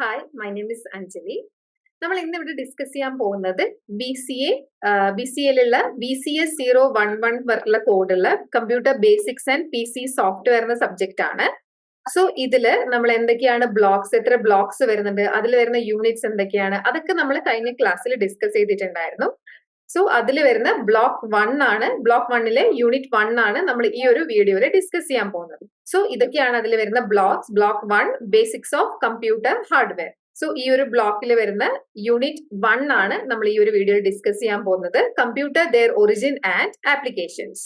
Hi my name is Anjali നമ്മൾ ഇന്ന് ഇവിടെ ഡിസ്കസ് ചെയ്യാൻ പോകുന്നത് B C A B C എല്ലുള്ള B C S zero one one വർക്കുള്ള കോഡുള്ള computer basics and P C software എന്ന subject ആണ്. സോ ഇതിൽ നമ്മൾ എന്തൊക്കെയാണ് ബ്ലോക്സ് എത്ര ബ്ലോക്സ് വരുന്നുണ്ട് അതിൽ വരുന്ന യൂണിറ്റ്സ് എന്തൊക്കെയാണ് അതൊക്കെ നമ്മൾ കഴിഞ്ഞ ക്ലാസ്സിൽ ഡിസ്കസ് ചെയ്തിട്ടുണ്ടായിരുന്നു. സോ അതിൽ വരുന്ന ബ്ലോക്ക് വൺ ആണ്. ബ്ലോക്ക് വണ്ണിലെ യൂണിറ്റ് വൺ ആണ് നമ്മൾ ഈ ഒരു വീഡിയോയിൽ ഡിസ്കസ് ചെയ്യാൻ പോകുന്നത്. സോ ഇതൊക്കെയാണ് അതിൽ വരുന്ന blocks block one basics of computer hardware so ഈ ഒരു ബ്ലോക്കിൽ വരുന്ന യൂണിറ്റ് വൺ ആണ് നമ്മൾ ഈ ഒരു വീഡിയോയിൽ ഡിസ്കസ് ചെയ്യാൻ പോകുന്നത്. Computer their origin and applications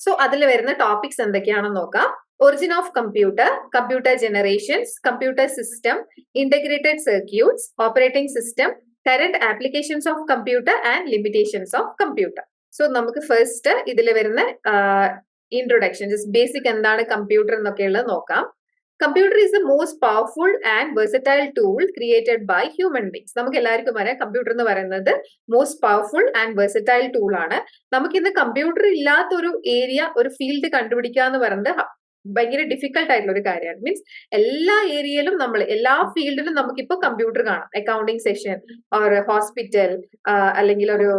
so അതിൽ വരുന്ന ടോപ്പിക്സ് എന്തൊക്കെയാണെന്ന് നോക്കാം. Origin of computer computer generations computer system integrated circuits operating system current applications of computer and limitations of computer so നമുക്ക് ഫസ്റ്റ് ഇതിൽ വരുന്ന ഇൻട്രൊഡക്ഷൻ ജസ്റ്റ് ബേസിക് എന്താണ് computer എന്നൊക്കെയുള്ളത് നോക്കാം. Computer is the most powerful and versatile tool created by human beings നമുക്ക് എല്ലാവർക്കും അറിയാം computer എന്ന് പറയുന്നത് most powerful and versatile tool ആണ്. നമുക്ക് ഇന്ന് കമ്പ്യൂട്ടർ ഇല്ലാത്ത ഒരു ഏരിയ ഒരു ഫീൽഡ് കണ്ടുപിടിക്കുക എന്ന് പറയുന്നത് ഭയങ്കര ഡിഫിക്കൽട്ട് ആയിട്ടുള്ള ഒരു കാര്യമാണ്. മീൻസ് എല്ലാ ഏരിയയിലും നമ്മൾ എല്ലാ ഫീൽഡിലും നമുക്കിപ്പോൾ കമ്പ്യൂട്ടർ കാണാം. അക്കൗണ്ടിങ് സെഷൻ ഒരു ഹോസ്പിറ്റൽ അല്ലെങ്കിൽ ഒരു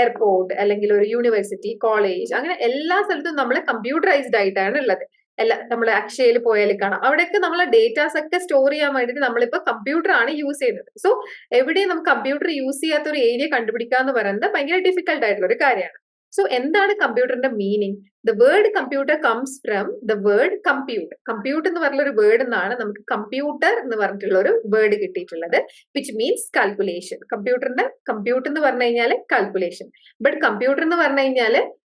എയർപോർട്ട് അല്ലെങ്കിൽ ഒരു യൂണിവേഴ്സിറ്റി കോളേജ് അങ്ങനെ എല്ലാ സ്ഥലത്തും നമ്മൾ കമ്പ്യൂട്ടറൈസ്ഡ് ആയിട്ടാണ് ഉള്ളത്. എല്ലാ നമ്മൾ അക്ഷയയിൽ പോയാൽ കാണാം. അവിടെയൊക്കെ നമ്മളെ ഡേറ്റാസ് ഒക്കെ സ്റ്റോർ ചെയ്യാൻ വേണ്ടിയിട്ട് നമ്മളിപ്പോൾ കമ്പ്യൂട്ടർ ആണ് യൂസ് ചെയ്യുന്നത്. സോ എവിടെയും നമുക്ക് കമ്പ്യൂട്ടർ യൂസ് ചെയ്യാത്ത ഒരു ഏരിയ കണ്ടുപിടിക്കുക എന്ന് പറയുന്നത് ഭയങ്കര ഡിഫിക്കൽട്ട് ആയിട്ടുള്ള ഒരു കാര്യമാണ്. സോ എന്താണ് കമ്പ്യൂട്ടറിന്റെ meaning the word computer comes from the word compute compute എന്ന് പറഞ്ഞ ഒരു വേർഡ് എന്നാണ് നമുക്ക് കമ്പ്യൂട്ടർ എന്ന് പറഞ്ഞിട്ടുള്ള ഒരു വേർഡ് കിട്ടിയിട്ടുള്ളത് വിച്ച് മീൻസ് കാൽക്കുലേഷൻ കമ്പ്യൂട്ടറിന്റെ കമ്പ്യൂട്ട് എന്ന് പറഞ്ഞു കഴിഞ്ഞാൽ കാൽക്കുലേഷൻ ബട്ട് കമ്പ്യൂട്ടർ എന്ന് പറഞ്ഞു കഴിഞ്ഞാൽ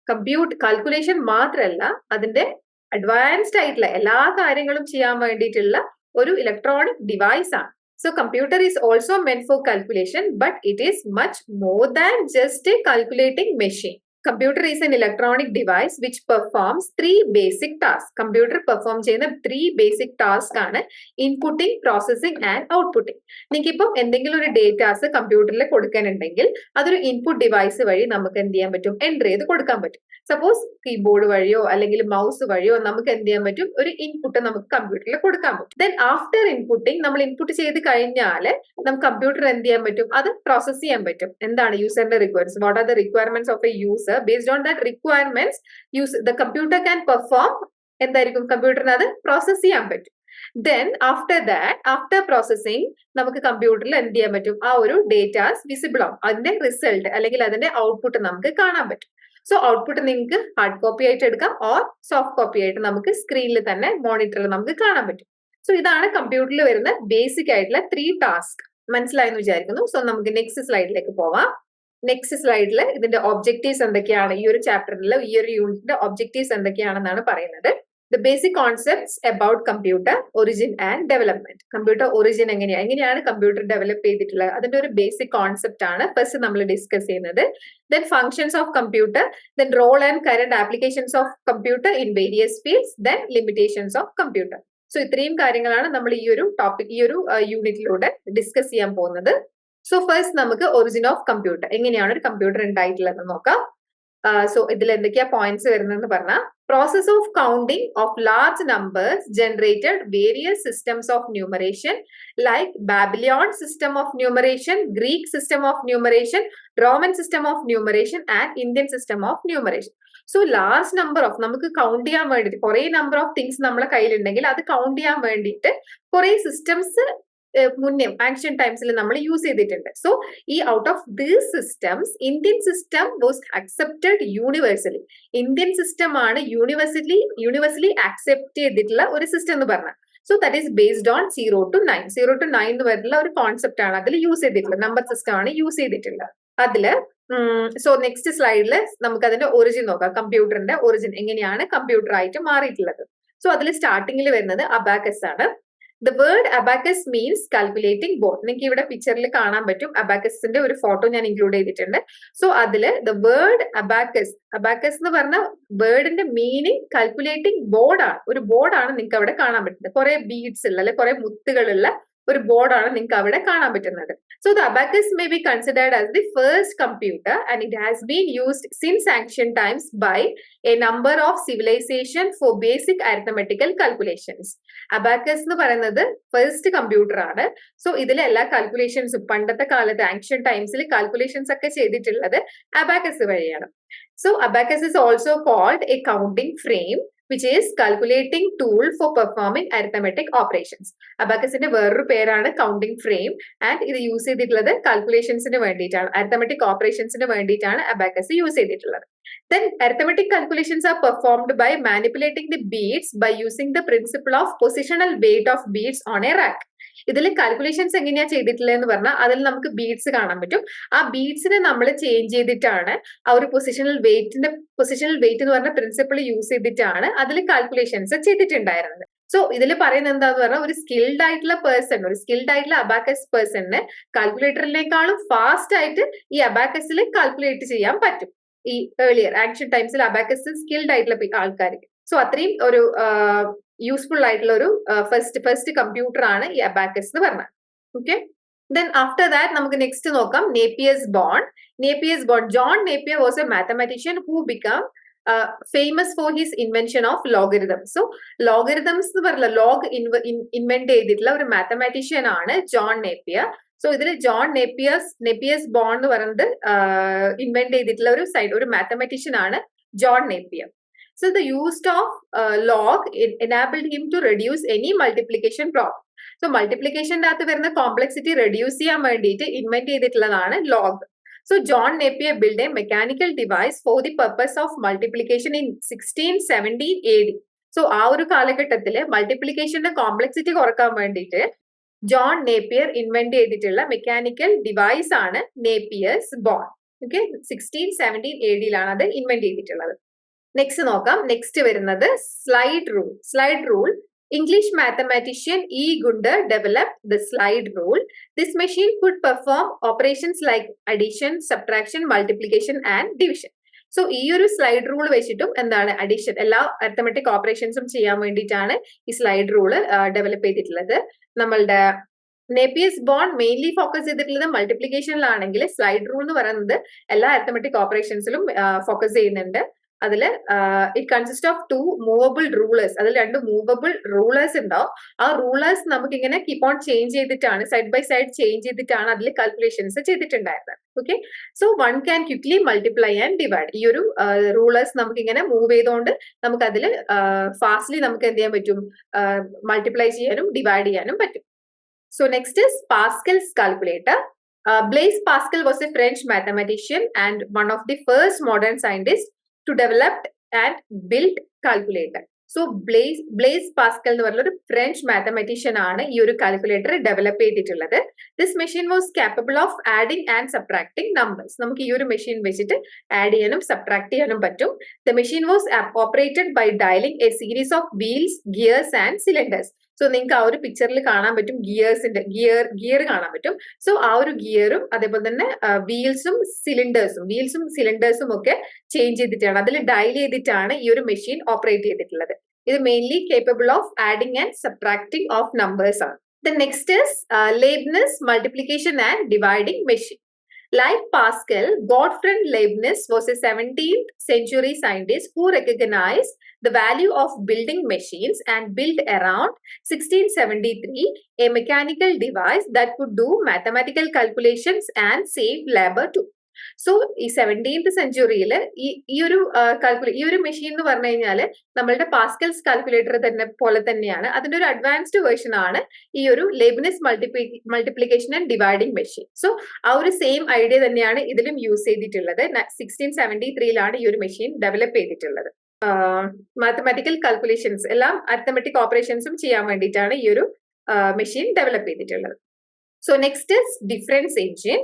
കമ്പ്യൂട്ട് കാൽക്കുലേഷൻ മാത്രമല്ല അതിന്റെ അഡ്വാൻസ്ഡ് ആയിട്ടുള്ള എല്ലാ കാര്യങ്ങളും ചെയ്യാൻ വേണ്ടിയിട്ടുള്ള ഒരു ഇലക്ട്രോണിക് ഡിവൈസ് ആണ്. So computer is also meant for calculation but it is much more than just a calculating machine computer is an electronic device which performs three basic task computer perform ചെയ്യുന്ന three basic task ആണ് inputting processing and outputting നിങ്ങൾക്കിപ്പം എന്തെങ്കിലും ഒരു datas കമ്പ്യൂട്ടറിൽ കൊടുക്കാനുണ്ടെങ്കിൽ അതൊരു input device വഴി നമുക്ക് എന്ത് ചെയ്യാൻ പറ്റും? എന്റർ ചെയ്ത് കൊടുക്കാൻ പറ്റും. സപ്പോസ് കീബോർഡ് വഴിയോ അല്ലെങ്കിൽ മൗസ് വഴിയോ നമുക്ക് എന്ത് ചെയ്യാൻ പറ്റും? ഒരു ഇൻപുട്ട് നമുക്ക് കമ്പ്യൂട്ടറിൽ കൊടുക്കാൻ പറ്റും. ദെൻ ആഫ്റ്റർ ഇൻപുട്ടിംഗ് നമ്മൾ ഇൻപുട്ട് ചെയ്ത് കഴിഞ്ഞാൽ നമുക്ക് കമ്പ്യൂട്ടർ എന്ത് ചെയ്യാൻ പറ്റും? അത് പ്രോസസ് ചെയ്യാൻ പറ്റും. എന്താണ് യൂസറിന്റെ requirements what are the requirements of a user based on that requirements use the computer can perform എന്തായിരിക്കും? കമ്പ്യൂട്ടറിന് അത് പ്രോസസ് ചെയ്യാൻ പറ്റും. Then after that after processing നമുക്ക് കമ്പ്യൂട്ടറിൽ എന്ത് ചെയ്യാൻ പറ്റും? ആ ഒരു ഡേറ്റാസ് വിസിബിൾ ആവും. അതിന്റെ റിസൾട്ട് അല്ലെങ്കിൽ അതിന്റെ ഔട്ട്പുട്ട് നമുക്ക് കാണാൻ പറ്റും. സോ ഔട്ട്പുട്ട് നിങ്ങൾക്ക് ഹാർഡ് കോപ്പി ആയിട്ട് എടുക്കാം. ഓർ സോഫ്റ്റ് കോപ്പി ആയിട്ട് നമുക്ക് സ്ക്രീനിൽ തന്നെ മോണിറ്ററിൽ നമുക്ക് കാണാൻ പറ്റും. സോ ഇതാണ് കമ്പ്യൂട്ടറിൽ വരുന്ന ബേസിക് ആയിട്ടുള്ള ത്രീ ടാസ്ക് മനസ്സിലായെന്ന് വിചാരിക്കുന്നു. സോ നമുക്ക് നെക്സ്റ്റ് സ്ലൈഡിലേക്ക് പോവാം. നെക്സ്റ്റ് സ്ലൈഡിൽ ഇതിന്റെ ഒബ്ജക്റ്റീവ്സ് എന്തൊക്കെയാണ്? ഈ ഒരു ചാപ്റ്ററിൽ ഈ ഒരു യൂണിറ്റിന്റെ ഒബ്ജക്റ്റീവ്സ് എന്തൊക്കെയാണെന്നാണ് പറയുന്നത്. The basic concepts about computer origin and development computer origin എങ്ങനെയാണ് എങ്ങനെയാണ് കമ്പ്യൂട്ടർ ഡെവലപ്പ് ചെയ്തിട്ടുള്ളത്? അതിന്റെ ഒരു ബേസിക് കോൺസെപ്റ്റ് ആണ് ഫസ്റ്റ് നമ്മൾ ഡിസ്കസ് ചെയ്യുന്നത്. Then functions of computer then role and current applications of computer in various fields then limitations of computer so ഇത്രയും കാര്യങ്ങളാണ് നമ്മൾ ഈ ഒരു ടോപ്പിക് ഈ ഒരു യൂണിറ്റിലൂടെ ഡിസ്കസ് ചെയ്യാൻ പോകുന്നത്. സോ ഫസ്റ്റ് നമുക്ക് ഒറിജിൻ ഓഫ് കമ്പ്യൂട്ടർ എങ്ങനെയാണ് ഒരു കമ്പ്യൂട്ടർ ഉണ്ടായിട്ടുള്ളത് നോക്കാം. സോ ഇതിൽ എന്തൊക്കെയാ പോയിന്റ്സ് വരുന്നതെന്ന് പറഞ്ഞാൽ process of counting of large numbers generated various systems of numeration like Babylon system of numeration Greek system of numeration Roman system of numeration and Indian system of numeration so large number of നമുക്ക് count ചെയ്യാൻ വേണ്ടിയിട്ട് കുറെ number of things നമ്മളെ കയ്യിലുണ്ടെങ്കിൽ അത് count ചെയ്യാൻ വേണ്ടിയിട്ട് കുറെ സിസ്റ്റംസ് മുന്നേ ആൻഷ്യൻ ടൈംസിൽ നമ്മൾ യൂസ് ചെയ്തിട്ടുണ്ട്. സോ ഈ out of these systems Indian system was accepted universally Indian system ആണ് യൂണിവേഴ്സലി യൂണിവേഴ്സലി അക്സെപ്റ്റ് ചെയ്തിട്ടുള്ള ഒരു സിസ്റ്റം എന്ന് പറഞ്ഞാൽ so that is based on zero to nine zero to nine എന്ന് പറയുന്ന ഒരു കോൺസെപ്റ്റ് ആണ് അതിൽ യൂസ് ചെയ്തിട്ടുള്ളത്. നമ്പർ സിസ്റ്റം ആണ് യൂസ് ചെയ്തിട്ടുള്ളത്. അതിൽ സോ നെക്സ്റ്റ് സ്ലൈഡിൽ നമുക്ക് അതിന്റെ ഒറിജിൻ നോക്കാം. കമ്പ്യൂട്ടറിന്റെ ഒറിജിൻ എങ്ങനെയാണ് കമ്പ്യൂട്ടർ ആയിട്ട് മാറിയിട്ടുള്ളത്. സോ അതിൽ സ്റ്റാർട്ടിങ്ങിൽ വരുന്നത് അബാക്കസ് ആണ്. The word abacus means calculating board നിങ്ങൾക്ക് ഇവിടെ പിക്ചറിൽ കാണാൻ പറ്റും. അബാക്കസിന്റെ ഒരു ഫോട്ടോ ഞാൻ ഇൻക്ലൂഡ് ചെയ്തിട്ടുണ്ട്. സോ അതിൽ ദ വേർഡ് അബാക്കസ് അബാക്കസ് എന്ന് പറഞ്ഞ വേർഡിന്റെ മീനിങ് കാൽക്കുലേറ്റിംഗ് ബോർഡാണ് ഒരു ബോർഡാണ് നിങ്ങൾക്ക് അവിടെ കാണാൻ പറ്റുന്നത്. കുറെ ബീഡ്സ് ഉള്ള അല്ലെ കുറെ മുത്തുകളുള്ള ഒരു ബോർഡാണ് നിങ്ങൾക്ക് അവിടെ കാണാൻ പറ്റുന്നത്. So the abacus may be considered as the first computer and it has been used since ancient times by a number of civilisation for basic arithmetical calculations abacus എന്ന് പറയുന്നത് ഫസ്റ്റ് കമ്പ്യൂട്ടർ ആണ്. സോ ഇതിലെ എല്ലാ കാൽക്കുലേഷൻസും പണ്ടത്തെ കാലത്ത് ancient ടൈംസിൽ calculations ഒക്കെ ചെയ്തിട്ടുള്ളത് abacus വഴിയാണ്. So abacus is also called a counting frame which is calculating tool for performing arithmetic operations അബാക്കസിന്റെ വേറൊരു പേരാണ് കൗണ്ടിംഗ് ഫ്രെയിം ആൻഡ് ഇത് യൂസ് ചെയ്തിട്ടുള്ളത് കാൽക്കുലേഷൻസിന് വേണ്ടിയിട്ടാണ്. അരിത്തമെറ്റിക് ഓപ്പറേഷൻസിന് വേണ്ടിയിട്ടാണ് അബാക്കസ് യൂസ് ചെയ്തിട്ടുള്ളത്. Then arithmetic calculations are performed by manipulating the beads by using the principle of positional weight of beads on a rack ഇതിൽ കാൽക്കുലേഷൻസ് എങ്ങനെയാ ചെയ്തിട്ടുള്ളത് എന്ന് പറഞ്ഞാൽ അതിൽ നമുക്ക് ബീഡ്സ് കാണാൻ പറ്റും. ആ ബീഡ്സിനെ നമ്മൾ ചേഞ്ച് ചെയ്തിട്ടാണ് ആ ഒരു പൊസിഷണൽ വെയിറ്റിന്റെ പൊസിഷണൽ വെയിറ്റ് എന്ന് പറഞ്ഞ പ്രിൻസിപ്പിൾ യൂസ് ചെയ്തിട്ടാണ് അതിൽ കാൽക്കുലേഷൻസ് ചെയ്തിട്ടുണ്ടായിരുന്നത്. സോ ഇതിൽ പറയുന്നത് എന്താന്ന് പറഞ്ഞാൽ ഒരു സ്കിൽഡ് ആയിട്ടുള്ള പേഴ്സൺ ഒരു സ്കിൽഡ് ആയിട്ടുള്ള അബാക്കസ് പേഴ്സണിന് കാൽക്കുലേറ്ററിനേക്കാളും ഫാസ്റ്റ് ആയിട്ട് ഈ അബാക്കസിൽ കാൽക്കുലേറ്റ് ചെയ്യാൻ പറ്റും. ഈ ഏർലിയർ ആക്ഷൻ ടൈംസിൽ അബാക്കസ് സ്കിൽഡ് ആയിട്ടുള്ള ആൾക്കാർക്ക്. സോ അത്രയും ഒരു യൂസ്ഫുൾ ആയിട്ടുള്ള ഒരു ഫസ്റ്റ് ഫസ്റ്റ് കമ്പ്യൂട്ടർ ആണ് ഈ അബാക്കസ് എന്ന് പറഞ്ഞത്. ഓക്കെ ദെൻ ആഫ്റ്റർ ദാറ്റ് നമുക്ക് നെക്സ്റ്റ് നോക്കാം. Napier's bone Napier's bone John Napier was a mathematician who became famous for his invention of logarithm so logarithms എന്ന് പറഞ്ഞ ലോഗ് ഇൻവെന്റ് ചെയ്തിട്ടുള്ള ഒരു മാത്തമാറ്റീഷ്യൻ ആണ് ജോൺ നേപ്പിയർ സോ ഇതിൽ ജോൺ നെപ്പിയസ് നെപ്പിയസ് ബോൺ എന്ന് പറയുന്നത് ഇൻവെന്റ് ചെയ്തിട്ടുള്ള ഒരു സൈഡ് ഒരു മാത്തമാറ്റീഷ്യൻ ആണ് John Napier So the use of uh, log enabled him to reduce any multiplication problem. So മൾട്ടിപ്ലിക്കേഷന്റെ അകത്ത് വരുന്ന കോംപ്ലക്സിറ്റി റെഡ്യൂസ് ചെയ്യാൻ വേണ്ടിയിട്ട് ഇൻവെന്റ് ചെയ്തിട്ടുള്ളതാണ് log so John Napier build A mechanical device for the purpose of multiplication in sixteen seventeen A D so ആ ഒരു കാലഘട്ടത്തിൽ മൾട്ടിപ്ലിക്കേഷന്റെ complexity കുറയ്ക്കാൻ വേണ്ടിയിട്ട് ജോൺ നേപ്പിയർ ഇൻവെന്റ് ചെയ്തിട്ടുള്ള മെക്കാനിക്കൽ ഡിവൈസ് ആണ് Napier's bone okay sixteen seventeen A ഡിയിലാണ് അത് invent ചെയ്തിട്ടുള്ളത്. Next നോക്കാം. നെക്സ്റ്റ് വരുന്നത് slide rule slide rule English mathematician E Gunter develop the slide rule this machine could perform operations like addition subtraction multiplication and division so ഈ ഒരു slide rule വെച്ചിട്ടും എന്താണ് addition എല്ലാ arithmetic ഓപ്പറേഷൻസും ചെയ്യാൻ വേണ്ടിയിട്ടാണ് ഈ സ്ലൈഡ് റൂൾ ഡെവലപ്പ് ചെയ്തിട്ടുള്ളത്. നമ്മളുടെ നേപ്പിയസ് ബോൺ മെയിൻലി ഫോക്കസ് ചെയ്തിട്ടുള്ളത് മൾട്ടിപ്ലിക്കേഷനിലാണെങ്കിൽ സ്ലൈഡ് റൂൾ എന്ന് പറയുന്നത് എല്ലാ അത്തമെറ്റിക് ഓപ്പറേഷൻസിലും ഫോക്കസ് ചെയ്യുന്നുണ്ട്. അതിൽ it consist of two movable rulers അതിൽ രണ്ട് മൂവബിൾ റൂളേഴ്സ് ഉണ്ടാവും ആ റൂളേഴ്സ് നമുക്ക് ഇങ്ങനെ കീപ്പ് ഓൺ ചേഞ്ച് ചെയ്തിട്ടാണ് സൈഡ് ബൈ സൈഡ് ചേഞ്ച് ചെയ്തിട്ടാണ് അതിൽ കാൽക്കുലേഷൻസ് ചെയ്തിട്ടുണ്ടായിരുന്നത്. Okay so one can quickly multiply and divide ഈ ഒരു റൂളേഴ്സ് നമുക്ക് ഇങ്ങനെ മൂവ് ചെയ്തുകൊണ്ട് നമുക്ക് അതിൽ ഫാസ്റ്റ്ലി നമുക്ക് എന്ത് ചെയ്യാൻ പറ്റും? മൾട്ടിപ്ലൈ ചെയ്യാനും ഡിവൈഡ് ചെയ്യാനും പറ്റും. So next is Pascal's calculator Blaise Pascal was a French mathematician and one of the first modern scientists to developed and build calculator so Blaise Blaise Pascal എന്ന് പറഞ്ഞ ഒരു ഫ്രഞ്ച് മാത്തമാറ്റീഷ്യൻ ആണ് ഈ ഒരു calculator develop ചെയ്തിട്ടുള്ളത്. This machine was capable of adding and subtracting numbers നമുക്ക് ഈ ഒരു മെഷീൻ വെച്ചിട്ട് ആഡ് ചെയ്യാനും സബ്ട്രാക്ട് ചെയ്യാനും പറ്റും. The machine was operated by dialling a series of wheels gears and cylinders so നിങ്ങൾക്ക് ആ ഒരു പിക്ചറിൽ കാണാൻ പറ്റും ഗിയേഴ്സിന്റെ ഗിയർ ഗിയർ കാണാൻ പറ്റും. സോ ആ ഒരു ഗിയറും അതേപോലെ തന്നെ വീൽസും സിലിണ്ടേഴ്സും വീൽസും സിലിണ്ടേഴ്സും ഒക്കെ ചേഞ്ച് ചെയ്തിട്ടാണ് അതിൽ ഡയൽ ചെയ്തിട്ടാണ് ഈ ഒരു മെഷീൻ ഓപ്പറേറ്റ് ചെയ്തിട്ടുള്ളത്. ഇത് mainly capable of adding and subtracting of numbers ആണ്. The next is Leibniz multiplication and dividing machine Like Pascal, Gottfried Leibniz was a 17th century scientist who recognized the value of building machines and built around 1673 a mechanical device that could do mathematical calculations and save labor too. So ഈ seventeenth സെഞ്ചുറിയിൽ ഈ ഈ ഒരു calculi ഈ ഒരു machine എന്ന് പറഞ്ഞു കഴിഞ്ഞാൽ നമ്മളുടെ പാസ്കൽസ് കാൽക്കുലേറ്റർ തന്നെ പോലെ തന്നെയാണ്. അതിന്റെ ഒരു അഡ്വാൻസ്ഡ് വേർഷൻ ആണ് ഈ ഒരു Leibniz multiply multiplication and dividing machine so ആ ഒരു സെയിം ഐഡിയ തന്നെയാണ് ഇതിലും യൂസ് ചെയ്തിട്ടുള്ളത്. സിക്സ്റ്റീൻ സെവന്റി ത്രീയിലാണ് ഈ ഒരു മെഷീൻ ഡെവലപ്പ് ചെയ്തിട്ടുള്ളത്. മാത്തമാറ്റിക്കൽ കാൽക്കുലേഷൻസ് എല്ലാം അരിത്തമെറ്റിക് ഓപ്പറേഷൻസും ചെയ്യാൻ വേണ്ടിയിട്ടാണ് ഈ ഒരു മെഷീൻ ഡെവലപ്പ് ചെയ്തിട്ടുള്ളത്. So next is difference engine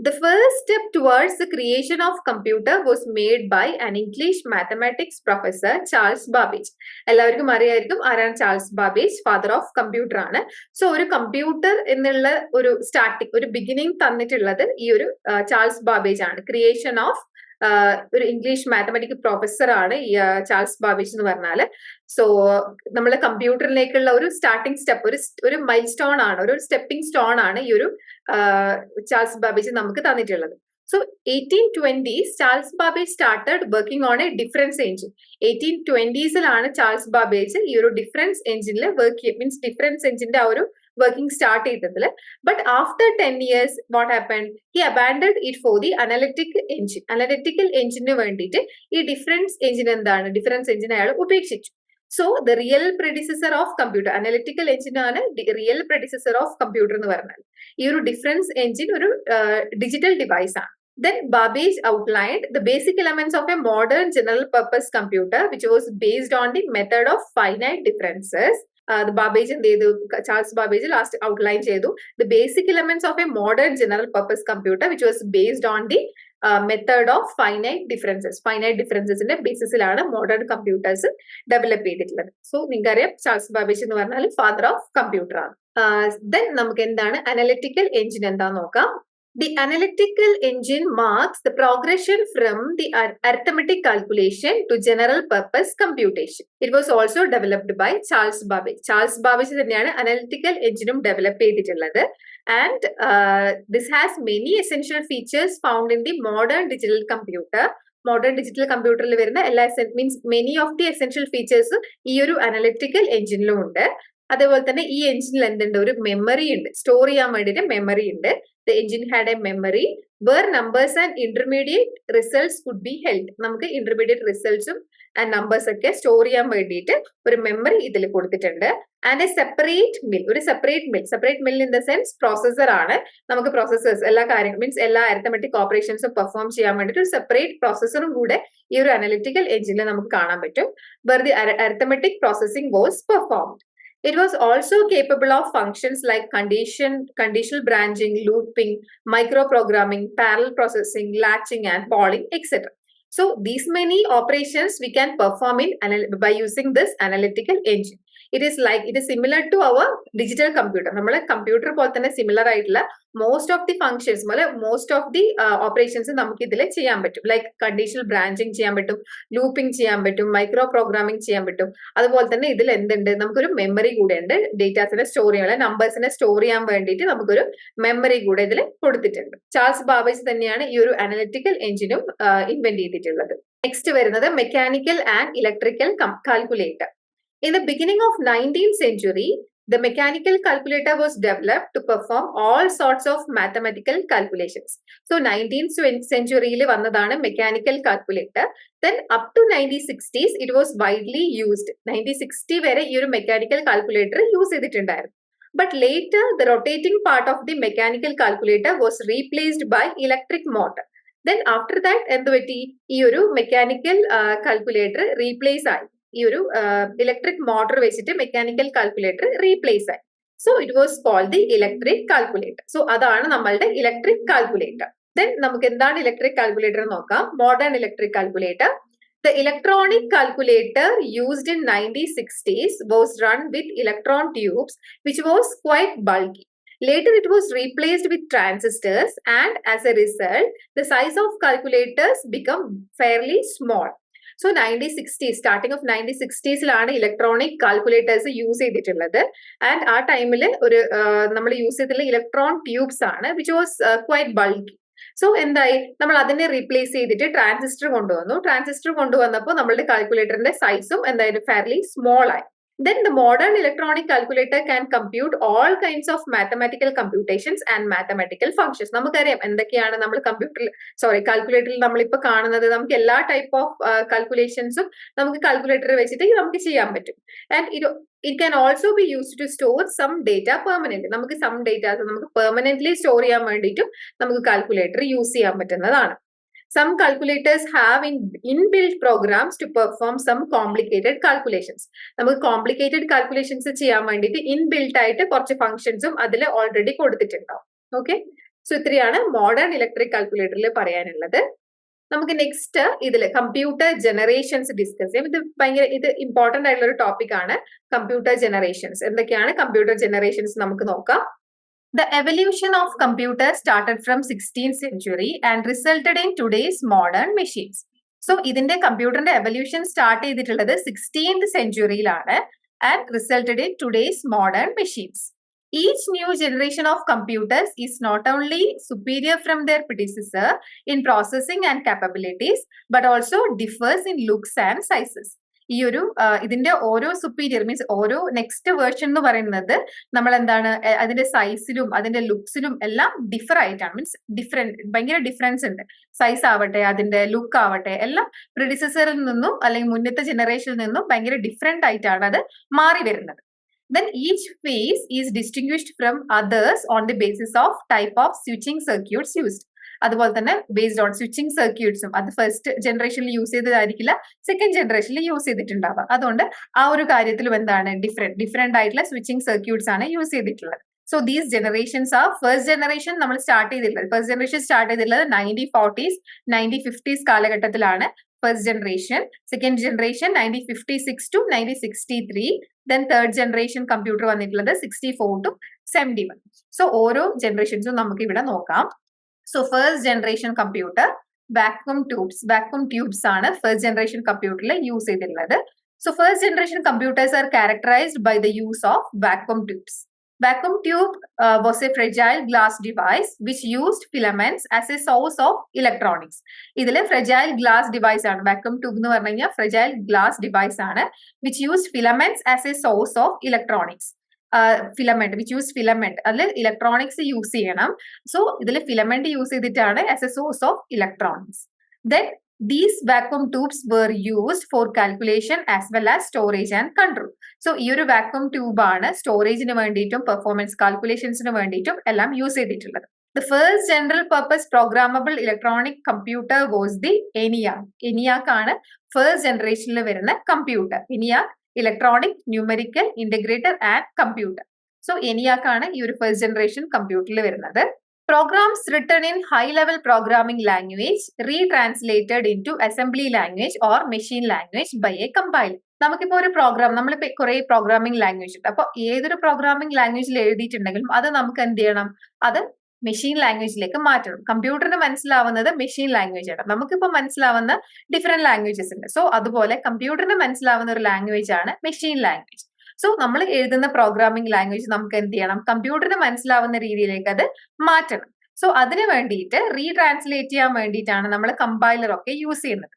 The first step towards the creation of computer was made by an English mathematics professor Charles Babbage. എല്ലാവർക്കും അറിയായിരിക്കും ആരാണ് Charles Babbage father of computer ആണ്. സോ ഒരു കമ്പ്യൂട്ടർ എന്നുള്ള ഒരു starting ഒരു beginning തന്നിട്ടുള്ളത് ഈ ഒരു ചാൾസ് ബാബേജ് ആണ്. ക്രിയേഷൻ ഓഫ് ഒരു ഇംഗ്ലീഷ് ആണ് ഈ ചാൾസ് ബാബേജ് എന്ന് പറഞ്ഞാൽ. സോ നമ്മളെ കമ്പ്യൂട്ടറിലേക്കുള്ള ഒരു സ്റ്റാർട്ടിംഗ് സ്റ്റെപ്പ് ഒരു ഒരു മൈൽ സ്റ്റോൺ ആണ് ഒരു സ്റ്റെപ്പിംഗ് സ്റ്റോൺ ആണ് ഈ ഒരു ചാൾസ് ബാബേജ് നമുക്ക് തന്നിട്ടുള്ളത്. So eighteen twenties Charles Babbage started working on a difference engine eighteen ട്വന്റീസിലാണ് Charles Babbage ഈ ഒരു ഡിഫറൻസ് എഞ്ചിനിൽ വർക്ക് ചെയ്യും മീൻസ് ഡിഫറൻസ് എഞ്ചിന്റെ ആ ഒരു വർക്കിംഗ് സ്റ്റാർട്ട് ചെയ്തതിൽ but after ten years what happen he abandoned it for the analytic engine analytical എഞ്ചിന് വേണ്ടിയിട്ട് ഈ ഡിഫറൻസ് എഞ്ചിൻ എന്താണ്? ഡിഫറൻസ് എഞ്ചിൻ അയാൾ ഉപേക്ഷിച്ചു. So the real predecessor of computer analytical engine ആണ് റിയൽ പ്രെഡിസസർ ഓഫ് കമ്പ്യൂട്ടർ എന്ന് പറഞ്ഞാൽ ഈ ഒരു ഡിഫറൻസ് എഞ്ചിൻ ഒരു ഡിജിറ്റൽ ഡിവൈസ് ആണ്. Then Babbage outlined the basic elements of a modern general purpose computer, which was based on the method of finite differences. അത് Babbage എന്ത് ചെയ്തു? ചാൾസ് ബാബേജ് ലാസ്റ്റ് ഔട്ട്ലൈൻ ചെയ്തു. The basic elements of a modern general purpose computer which was based on the method of finite differences finite ഡിഫറൻസസിന്റെ ബേസിസിലാണ് modern computers develop ചെയ്തിട്ടുള്ളത്. So നിങ്ങൾക്കറിയാം Charles Babbage എന്ന് പറഞ്ഞാൽ father of computer ആണ്. Then നമുക്ക് എന്താണ്? Analytical engine എന്താന്ന് നോക്കാം. The analytical engine marks the progression from the ar- arithmetic calculation to general purpose computation. It was also developed by Charles Babbage. Charles Babbage തന്നെയാണ് analytical എഞ്ചിനും develop ചെയ്തിട്ടുള്ളത് and this has many essential features found in the modern digital computer modern digital കമ്പ്യൂട്ടറിൽ വരുന്ന എല്ലാ means many of the essential features ഈ ഒരു analytical എഞ്ചിനിലും ഉണ്ട് അതേപോലെ തന്നെ ഈ എഞ്ചിനിൽ എന്തുണ്ട് ഒരു മെമ്മറി ഉണ്ട്. സ്റ്റോർ ചെയ്യാൻ വേണ്ടിയിട്ട് മെമ്മറി ഉണ്ട്. The engine had a memory where numbers and intermediate results could be held നമുക്ക് ഇന്റർമീഡിയറ്റ് റിസൾട്ട്സും ആൻഡ് നമ്പേഴ്സ് ഒക്കെ സ്റ്റോർ ചെയ്യാൻ വേണ്ടിയിട്ട് ഒരു മെമ്മറി ഇതിൽ കൊടുത്തിട്ടുണ്ട്. ആൻഡ് എ സെപ്പറേറ്റ് മിൽ ഒരു separate mill separate mill in the sense processor ആണ്. നമുക്ക് പ്രോസസ്സേഴ്സ് എല്ലാ കാര്യങ്ങളും മീൻസ് എല്ലാ അരിത്തമെറ്റിക് ഓപ്പറേഷൻസും പെർഫോം ചെയ്യാൻ വേണ്ടിയിട്ട് ഒരു സെപ്പറേറ്റ് പ്രോസസ്സറും കൂടെ ഈ ഒരു അനലിറ്റിക്കൽ എഞ്ചിനിൽ നമുക്ക് കാണാൻ പറ്റും. Where the arithmetic processing was performed It was also capable of functions like condition, conditional branching, looping, microprogramming, parallel processing, latching and polling, etc. So these many operations we can perform in by using this analytical engine. It is like it is similar to our digital computer നമ്മളെ computer പോലെ തന്നെ similar ആയിട്ടുള്ള most of the functions most of the operations നമുക്ക് ഇതിൽ ചെയ്യാൻ പറ്റും. Like conditional branching ചെയ്യാൻ പറ്റും ലൂപ്പിംഗ് ചെയ്യാൻ പറ്റും മൈക്രോ പ്രോഗ്രാമിംഗ് ചെയ്യാൻ പറ്റും. അതുപോലെ തന്നെ ഇതിൽ എന്തുണ്ട്? നമുക്കൊരു മെമ്മറി കൂടെ ഉണ്ട്. ഡേറ്റാസിനെ സ്റ്റോർ ചെയ്യാൻ നമ്പേഴ്സിനെ സ്റ്റോർ ചെയ്യാൻ വേണ്ടിയിട്ട് നമുക്കൊരു മെമ്മറി കൂടെ ഇതിൽ കൊടുത്തിട്ടുണ്ട്. ചാൾസ് ബാബേജ് തന്നെയാണ് ഈ ഒരു അനലിറ്റിക്കൽ എഞ്ചിനും ഇൻവെന്റ് ചെയ്തിട്ടുള്ളത്. നെക്സ്റ്റ് വരുന്നത് mechanical and electrical calculator In the beginning of 19th century, the mechanical calculator was developed to perform all sorts of mathematical calculations. So 19th century വന്നതാണ് mechanical calculator then up to nineteen sixties it was widely used nineteen sixty വരെ ഈ ഒരു mechanical calculator use ചെയ്തിട്ടുണ്ടായിരുന്നു. But later the rotating part of the mechanical calculator was replaced by electric motor then after that എന്ത് പറ്റി ഈ ഒരു mechanical calculator replace ആയി. ഈ ഒരു ഇലക്ട്രിക് മോട്ടോർ വെച്ചിട്ട് മെക്കാനിക്കൽ കാൽക്കുലേറ്റർ റീപ്ലേസ് ആയി. So it was called the electric calculator so അതാണ് നമ്മളുടെ ഇലക്ട്രിക് കാൽക്കുലേറ്റർ ദെൻ നമുക്ക് എന്താണ് ഇലക്ട്രിക് കാൽക്കുലേറ്റർ നോക്കാം. Modern electric calculator the electronic calculator used in ninety sixties was run with electron tubes which was quite bulky later it was replaced with transistors and as a result the size of calculators become fairly small. So nineteen sixties starting of nineteen സിക്സ്റ്റീസിലാണ് electronic calculators use ചെയ്തിട്ടുള്ളത്. And ആ ടൈമിൽ ഒരു നമ്മൾ use ചെയ്തിട്ടുള്ള electron tubes ആണ് which was quite bulky so എന്തായി? നമ്മൾ അതിനെ റീപ്ലേസ് ചെയ്തിട്ട് ട്രാൻസിസ്റ്റർ കൊണ്ടുവന്നു. ട്രാൻസിസ്റ്റർ കൊണ്ടുവന്നപ്പോൾ നമ്മളുടെ കാൽക്കുലേറ്ററിന്റെ സൈസും എന്തായാലും ഫെയർലി സ്മോൾ ആയി. Then the modern electronic calculator can compute all kinds of mathematical computations and mathematical functions. നമുക്കറിയാം എന്തൊക്കെയാണ് നമ്മൾ കമ്പ്യൂട്ടറിൽ സോറി കാൽക്കുലേറ്ററിൽ നമ്മളിപ്പോൾ കാണുന്നത്. നമുക്ക് എല്ലാ ടൈപ്പ് ഓഫ് കാൽക്കുലേഷൻസും നമുക്ക് കാൽക്കുലേറ്ററിൽ വെച്ചിട്ട് നമുക്ക് ചെയ്യാൻ പറ്റും. ആൻഡ് ഇത് it can also be use to store some data permanent നമുക്ക് സം ഡേറ്റാസ് നമുക്ക് പെർമനന്റ്ലി സ്റ്റോർ ചെയ്യാൻ വേണ്ടിയിട്ടും നമുക്ക് കാൽക്കുലേറ്റർ യൂസ് ചെയ്യാൻ പറ്റുന്നതാണ്. Some calculators have in inbuilt programs to perform some complicated calculations. നമുക്ക് കോംപ്ലിക്കേറ്റഡ് കാൽക്കുലേഷൻസ് ചെയ്യാൻ വേണ്ടിയിട്ട് ഇൻബിൽട്ട് ആയിട്ട് കുറച്ച് ഫംഗ്ഷൻസും അതിൽ ഓൾറെഡി കൊടുത്തിട്ടുണ്ടാവും. ഓക്കെ സോ ഇത്രയാണ് മോഡേൺ ഇലക്ട്രിക് കാൽക്കുലേറ്ററിൽ പറയാനുള്ളത്. നമുക്ക് നെക്സ്റ്റ് ഇതിൽ കമ്പ്യൂട്ടർ ജനറേഷൻസ് ഡിസ്കസ് ചെയ്യാം. ഇത് ഭയങ്കര ഇത് ഇമ്പോർട്ടന്റ് ആയിട്ടുള്ള ഒരു ടോപ്പിക് ആണ്. കമ്പ്യൂട്ടർ ജനറേഷൻസ് എന്തൊക്കെയാണ് കമ്പ്യൂട്ടർ ജനറേഷൻസ് നമുക്ക് നോക്കാം. The evolution of computers started from 16th century and resulted in today's modern machines. So ഇതിന്റെ കമ്പ്യൂട്ടറിന്റെ എവല്യൂഷൻ സ്റ്റാർട്ട് ചെയ്തിട്ടുള്ളത് sixteenth സെഞ്ചുറിയിലാണ് and resulted in today's modern machines each new generation of computers is not only superior from their predecessor in processing and capabilities but also differs in looks and sizes ഈ ഒരു ഇതിന്റെ ഓരോ superior means ഓരോ next version എന്ന് പറയുന്നത് നമ്മൾ എന്താണ് അതിന്റെ സൈസിലും അതിന്റെ ലുക്സിലും എല്ലാം ഡിഫർ ആയിട്ടാണ്. മീൻസ് ഡിഫറെന്റ് ഭയങ്കര ഡിഫറൻസ് ഉണ്ട്. സൈസ് ആവട്ടെ അതിന്റെ ലുക്ക് ആവട്ടെ എല്ലാം പ്രിഡിസസറിൽ നിന്നും അല്ലെങ്കിൽ മുന്നത്തെ ജനറേഷനിൽ നിന്നും ഭയങ്കര ഡിഫറെന്റ് ആയിട്ടാണ് അത് മാറി വരുന്നത്. Then each phase is distinguished from others on the basis of type of switching circuits used. അതുപോലെ തന്നെ ബേസ്ഡ് ഓൺ സ്വിച്ചിങ് സർക്യൂട്ട്സും അത് ഫസ്റ്റ് ജനറേഷനിൽ യൂസ് ചെയ്തതായിരിക്കില്ല സെക്കൻഡ് ജനറേഷനിൽ യൂസ് ചെയ്തിട്ടുണ്ടാവുക. അതുകൊണ്ട് ആ ഒരു കാര്യത്തിലും എന്താണ് ഡിഫറെന്റ് ഡിഫറെന്റ് ആയിട്ടുള്ള സ്വിച്ചിങ് സർക്യൂട്ട്സ് ആണ് യൂസ് ചെയ്തിട്ടുള്ളത്. സോ ദീസ് ജനറേഷൻസ് ആ ഫസ്റ്റ് ജനറേഷൻ നമ്മൾ സ്റ്റാർട്ട് ചെയ്തിട്ടുള്ളത്. ഫസ്റ്റ് ജനറേഷൻ സ്റ്റാർട്ട് ചെയ്തിട്ടുള്ളത് നയന്റീൻ ഫോർട്ടീസ് നയന്റീൻ ഫിഫ്റ്റീസ് കാലഘട്ടത്തിലാണ് first generation second generation nineteen fifty six to nineteen sixty three then third generation computer വന്നിട്ടുള്ളത് sixty four to seventy one so ഓരോ ജനറേഷൻസും നമുക്ക് ഇവിടെ നോക്കാം. So first generation computer vacuum tubes vacuum tubes ആണ് first generation കമ്പ്യൂട്ടറിൽ use ചെയ്തിട്ടുള്ളത്. So first generation computers are characterized by the use of vacuum tubes vacuum tube uh, was a fragile glass device which used filaments as a source of electronics. ഇതിൽ fragile glass device ആണ്. Vacuum tube എന്ന് പറഞ്ഞു കഴിഞ്ഞാൽ fragile glass device ആണ് which used filaments as a source of electronics filament which use filament അതിൽ electronics use ചെയ്യണം. So ഇതിൽ filament use ചെയ്തിട്ടാണ് as a source of electronics then these vacuum tubes were used for calculation as well as storage and control so ഈ ഒരു vacuum tube ആണ് സ്റ്റോറേജിന് വേണ്ടിയിട്ടും performance കാൽക്കുലേഷൻസിന് വേണ്ടിയിട്ടും എല്ലാം യൂസ് ചെയ്തിട്ടുള്ളത്. The first general purpose programmable electronic computer was the ENIAC ENIAC ആണ് first ജനറേഷനിൽ വരുന്ന computer ENIAC electronic numerical integrator and computer so എനിയാക്കാണ് ഈ ഒരു ഫസ്റ്റ് ജനറേഷൻ കമ്പ്യൂട്ടറിൽ വരുന്നത്. Programs written in high level programming language retranslated into assembly language or machine language by a compiler നമുക്കിപ്പോ ഒരു programme നമ്മളിപ്പോ കുറെ പ്രോഗ്രാമിംഗ് ലാംഗ്വേജ് ഉണ്ട്. അപ്പോൾ ഏതൊരു പ്രോഗ്രാമിംഗ് ലാംഗ്വേജിൽ എഴുതിയിട്ടുണ്ടെങ്കിലും അത് നമുക്ക് എന്ത് ചെയ്യണം? അത് മെഷീൻ ലാംഗ്വേജിലേക്ക് മാറ്റണം. കമ്പ്യൂട്ടറിന് മനസ്സിലാവുന്നത് മെഷീൻ ലാംഗ്വേജ് ആണ്. നമുക്കിപ്പോൾ മനസ്സിലാവുന്ന ഡിഫറെന്റ് ലാംഗ്വേജസ് ഉണ്ട്. സോ അതുപോലെ കമ്പ്യൂട്ടറിന് മനസ്സിലാവുന്ന ഒരു ലാംഗ്വേജ് ആണ് മെഷീൻ ലാംഗ്വേജ് സോ നമ്മൾ എഴുതുന്ന പ്രോഗ്രാമിംഗ് ലാംഗ്വേജ് നമുക്ക് എന്ത് ചെയ്യണം? കമ്പ്യൂട്ടറിന് മനസ്സിലാവുന്ന രീതിയിലേക്ക് അത് മാറ്റണം. സോ അതിന് വേണ്ടിയിട്ട് റീട്രാൻസ്ലേറ്റ് ചെയ്യാൻ വേണ്ടിയിട്ടാണ് നമ്മൾ കമ്പൈലർ ഒക്കെ യൂസ് ചെയ്യുന്നത്.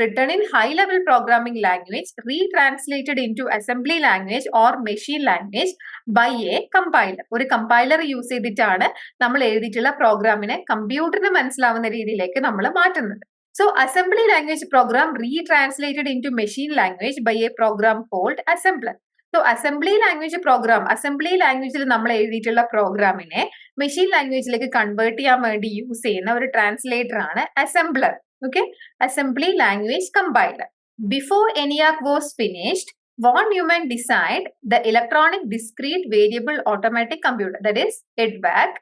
Written in high level programming language are translated into assembly language or machine language by a compiler ഒരു കമ്പൈലർ യൂസ് ചെയ്തിട്ടാണ് നമ്മൾ എഴുതിയിട്ടുള്ള പ്രോഗ്രാമിനെ കമ്പ്യൂട്ടറിന് മനസ്സിലാവുന്ന രീതിയിലേക്ക് നമ്മൾ മാറ്റുന്നത്. So assembly language program retranslated into machine language by a program called assembler so assembly language program assembly ലാംഗ്വേജിൽ നമ്മൾ എഴുതിയിട്ടുള്ള പ്രോഗ്രാമിനെ മെഷീൻ ലാംഗ്വേജിലേക്ക് കൺവേർട്ട് ചെയ്യാൻ വേണ്ടി യൂസ് ചെയ്യുന്ന ഒരു ട്രാൻസ്ലേറ്റർ ആണ് assembler okay? Assembly language compiler before eniac was finished von neumann designed the electronic discrete variable automatic computer that is edvac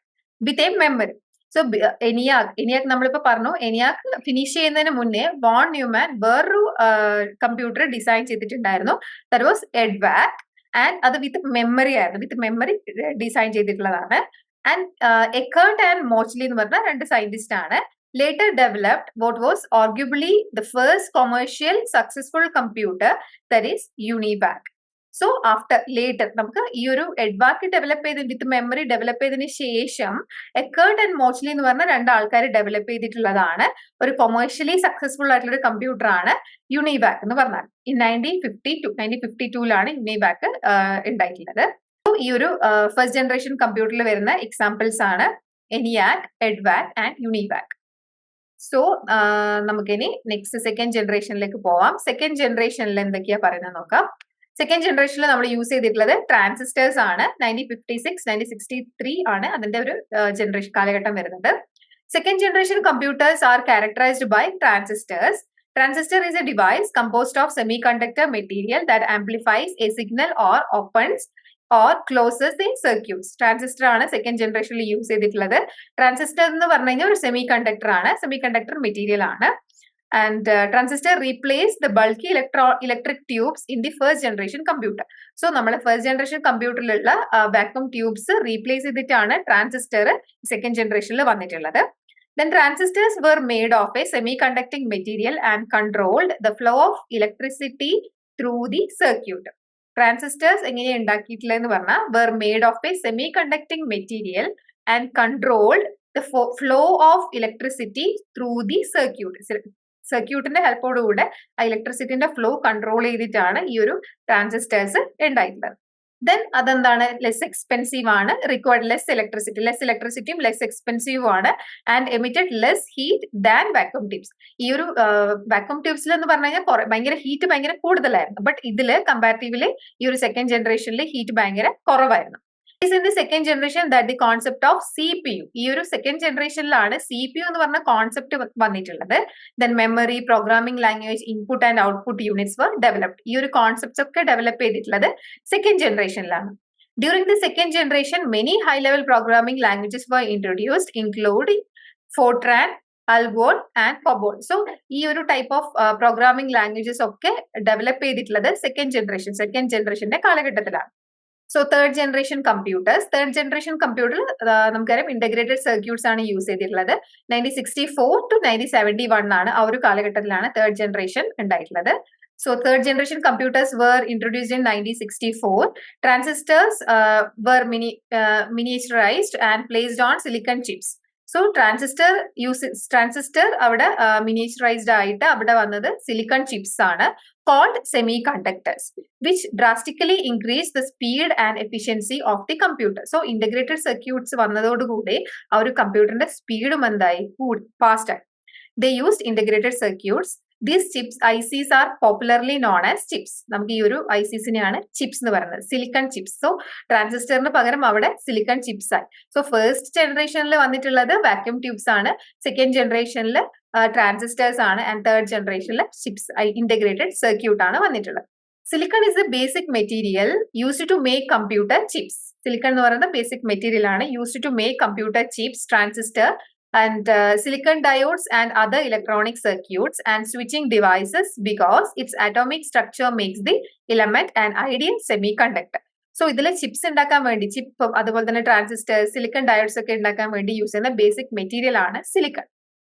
with a memory. So ENIAC ENIAC നമ്മളിപ്പോ പറഞ്ഞു ENIAC finish ചെയ്യുന്നതിന് മുന്നേ von Neumann വേറൊരു computer design ചെയ്തിട്ടുണ്ടായിരുന്നു. That was EDVAC and അത് with memory ആയിരുന്നു. With memory design ചെയ്തിട്ടുള്ളതാണ്. And Eckert and Mauchly എന്ന് പറഞ്ഞ രണ്ട് സയന്റിസ്റ്റ് ആണ്. Later developed what was arguably the first commercial successful computer that is UNIVAC. So after later നമുക്ക് ഈ ഒരു എഡ്വാക്ക് ഡെവലപ്പ് ചെയ്ത് വിത്ത് മെമ്മറി ഡെവലപ്പ് ചെയ്തതിന് ശേഷം എക്കേർട്ട് ആൻഡ് മോച്ച്ലി എന്ന് പറഞ്ഞ രണ്ട് ആൾക്കാർ ഡെവലപ്പ് ചെയ്തിട്ടുള്ളതാണ്. ഒരു കൊമേഴ്ഷ്യലി സക്സസ്ഫുൾ ആയിട്ടുള്ള ഒരു കമ്പ്യൂട്ടർ ആണ് യുണിബാക്ക് എന്ന് പറഞ്ഞാൽ. ഈ nineteen fifty two nineteen fifty ടൂലാണ് യുണിബാക്ക് ഉണ്ടായിട്ടുള്ളത്. ഈ ഒരു ഫസ്റ്റ് ജനറേഷൻ കമ്പ്യൂട്ടറിൽ വരുന്ന എക്സാമ്പിൾസ് ആണ് ENIAC EDVAC and UNIVAC so നമുക്കിനി നെക്സ്റ്റ് സെക്കൻഡ് ജനറേഷനിലേക്ക് പോവാം. സെക്കൻഡ് ജനറേഷനിൽ എന്തൊക്കെയാ പറയുന്നത് നോക്കാം. സെക്കൻഡ് ജനറേഷനിൽ നമ്മൾ യൂസ് ചെയ്തിട്ടുള്ളത് ട്രാൻസിസ്റ്റേഴ്സ് ആണ്. Nineteen fifty six nineteen sixty three ആണ് അതിന്റെ ഒരു ജനറേഷൻ കാലഘട്ടം വരുന്നത്. Second generation computers are characterized by transistors Transistor is a device composed of semiconductor material that amplifies a signal or opens or closes the circuits. Transistor ആണ് second ജനറേഷനിൽ use ചെയ്തിട്ടുള്ളത് transistor എന്ന് പറഞ്ഞു കഴിഞ്ഞാൽ ഒരു സെമി കണ്ടക്ടർ ആണ് semi conductor material ആണ് uh, transistor replace the bulky electro electric tubes in the first generation computer so നമ്മളെ ഫസ്റ്റ് ജനറേഷൻ കമ്പ്യൂട്ടറിലുള്ള വാക്വം ട്യൂബ്സ് റീപ്ലേസ് ചെയ്തിട്ടാണ് ട്രാൻസിസ്റ്റർ സെക്കൻഡ് ജനറേഷനിൽ വന്നിട്ടുള്ളത് then transistors were made of a semiconducting material and controlled the flow of electricity through the circuit transistors എങ്ങനെയാണ് എന്ന് പറഞ്ഞാൽ were made of a semiconducting material and controlled the flow of electricity through the circuit സർക്യൂട്ടിന്റെ ഹെൽപ്പോടുകൂടെ ആ ഇലക്ട്രിസിറ്റിന്റെ flow control ചെയ്തിട്ടാണ് ഈ ഒരു transistors ഉണ്ടായിട്ടുള്ളത്. ദെൻ അതെന്താണ്? ലെസ് എക്സ്പെൻസീവ് ആണ്. റിക്വയർഡ് ലെസ് ഇലക്ട്രിസിറ്റി ലെസ് ഇലക്ട്രിസിറ്റിയും ലെസ് എക്സ്പെൻസീവും ആണ്. And emitted less heat than vacuum tubes ഈ ഒരു വാക്വം ട്യൂബ്സിൽ എന്ന് പറഞ്ഞു കഴിഞ്ഞാൽ ഭയങ്കര ഹീറ്റ് ഭയങ്കര കൂടുതലായിരുന്നു. ബട്ട് ഇതിൽ കമ്പാരിറ്റീവ്ലി ഈ ഒരു സെക്കൻഡ് ജനറേഷനിൽ ഹീറ്റ് ഭയങ്കര കുറവായിരുന്നു. In the second generation that the concept of C P U ഈ ഒരു സെക്കൻഡ് ജനറേഷനിലാണ് സി പി യു എന്ന് പറഞ്ഞ കോൺസെപ്റ്റ് വന്നിട്ടുള്ളത്. Then memory programming language input and output units were developed ഈ ഒരു കോൺസെപ്റ്റ്സ് ഒക്കെ ഡെവലപ്പ് ചെയ്തിട്ടുള്ളത് second ജനറേഷനിലാണ് during the second generation many high level programming languages were introduced including FORTRAN അൽഗോൺ and COBOL so ഈ ഒരു type of programming languages ഒക്കെ develop ചെയ്തിട്ടുള്ളത് second generation second ജനറേഷന്റെ കാലഘട്ടത്തിലാണ്. So third generation computers third generation computer നമുക്കറിയാം integrated circuits ആണ് use ചെയ്തിട്ടുള്ളത് nineteen sixty four to nineteen seventy one ആണ് ആ ഒരു കാലഘട്ടത്തിലാണ് തേർഡ് ജനറേഷൻ ഉണ്ടായിട്ടുള്ളത് so third generation computers were introduced in 1964. Transistors uh, were mini, uh, miniaturized and placed on silicon chips. സോ transistor use transistor അവിടെ miniaturized ആയിട്ട് അവിടെ വന്നത് സിലിക്കൺ ചിപ്സ് ആണ് semiconductors which drastically increase the speed and efficiency of the computer so integrated circuits വന്നതോടുകൂടി ആ ഒരു കമ്പ്യൂട്ടറിന്റെ സ്പീഡും എന്തായി? കൂടി ഫാസ്റ്റ് ആയി. They used integrated circuits these chips I ICs are popularly known as chips നമുക്ക് ഈ ഒരു ഐ ഐസീസിനെയാണ് ചിപ്സ് എന്ന് പറയുന്നത്. സിലിക്കൺ ചിപ്സ് സോ ട്രാൻസിസ്റ്ററിന് പകരം അവിടെ സിലിക്കൺ ചിപ്സ് ആയി. സോ ഫസ്റ്റ് ജനറേഷനിൽ വന്നിട്ടുള്ളത് വാക്യൂം ട്യൂബ്സ് ആണ്. സെക്കൻഡ് ജനറേഷനിൽ ട്രാൻസിസ്റ്റേഴ്സ് ആണ് ആൻഡ് തേർഡ് ജനറേഷനിലെ ചിപ്സ് ഇന്റഗ്രേറ്റഡ് സർക്യൂട്ട് ആണ് വന്നിട്ടുള്ളത്. Silicon is a basic material used to make computer chips silicon എന്ന് പറയുന്ന ബേസിക് മെറ്റീരിയൽ ആണ് used to make computer chips transistor and uh, diodes and and electronic circuits and and devices because because atomic structure makes the element and ideal ideal semiconductor. So ഇതിലെ chips ഉണ്ടാക്കാൻ വേണ്ടി chip അതുപോലെ തന്നെ transistor silicon diodes ഒക്കെ ഉണ്ടാക്കാൻ വേണ്ടി use ചെയ്യുന്ന basic material ആണ് silicon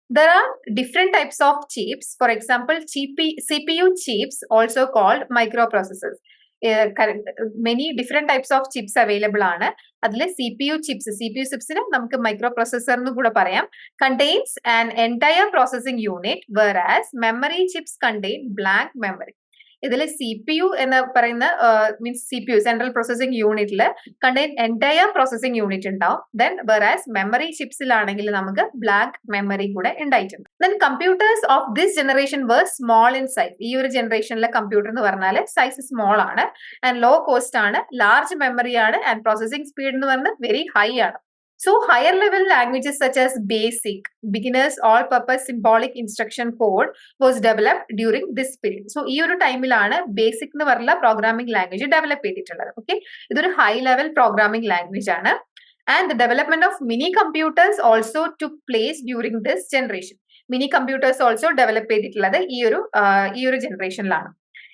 there are different types of chips for example C P U chips also called microprocessors many different types of chips available ആണ്. അതിൽ C P U chips C P U ചിപ്സിന് നമുക്ക് microprocessor എന്ന് കൂടെ പറയാം. Contains an entire processing unit whereas memory chips contain blank memory ഇതിൽ C P U എന്ന് പറയുന്ന means C P U central processing യൂണിറ്റിൽ കണ്ടെയ്ൻ എന്റയർ പ്രോസസിംഗ് യൂണിറ്റ് ഉണ്ടാവും. Then whereas memory ചിപ്സിലാണെങ്കിൽ നമുക്ക് ബ്ലാക്ക് മെമ്മറി കൂടെ ഉണ്ടായിട്ടുണ്ട് then computers of this generation were small in size ഈ ഒരു ജനറേഷനിലെ കമ്പ്യൂട്ടർ എന്ന് പറഞ്ഞാൽ സൈസ് സ്മോൾ ആണ്. ആൻഡ് ലോ കോസ്റ്റ് ആണ്. ലാർജ് മെമ്മറി ആണ്. ആൻഡ് പ്രോസസിംഗ് സ്പീഡ് എന്ന് പറഞ്ഞാൽ വെരി ഹൈ ആണ്. So higher level languages such as BASIC, beginners all-purpose symbolic instruction code was developed during this period. So ഈ ഒരു ടൈമിലാണ് ബേസിക് എന്ന് പറഞ്ഞ പ്രോഗ്രാമിംഗ് ലാംഗ്വേജ് ഡെവലപ്പ് ചെയ്തിട്ടുള്ളത്. ഓക്കെ ഇതൊരു ഹൈ ലെവൽ പ്രോഗ്രാമിംഗ് ലാംഗ്വേജ് ആണ്. And the development of mini computers also took place during this generation mini computers also develop ചെയ്തിട്ടുള്ളത് ഈ ഒരു ഈ ഒരു ജനറേഷനിലാണ്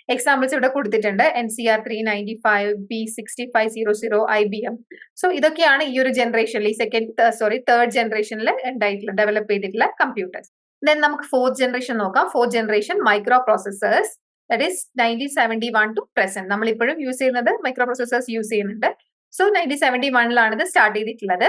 എക്സാമ്പിൾസ് ഇവിടെ കൊടുത്തിട്ടുണ്ട്. N C R three ninety five B sixty five zero zero I B M so ഇതൊക്കെയാണ് ഈ ഒരു ജനറേഷനിൽ ഈ സെക്കൻഡ് സോറി തേർഡ് ജനറേഷനിൽ ഉണ്ടായിട്ടുള്ള ഡെവലപ്പ് ചെയ്തിട്ടുള്ള കമ്പ്യൂട്ടേഴ്സ് ദെൻ നമുക്ക് ഫോർത്ത് ജനറേഷൻ നോക്കാം. Fourth generation microprocessors that is nineteen seventy one to present നമ്മൾ ഇപ്പോഴും യൂസ് ചെയ്യുന്നത് മൈക്രോ പ്രോസസേഴ്സ് യൂസ് ചെയ്യുന്നുണ്ട് സോ നയന്റീൻ സെവന്റി വണ്ണിലാണ് ഇത് സ്റ്റാർട്ട് ചെയ്തിട്ടുള്ളത്.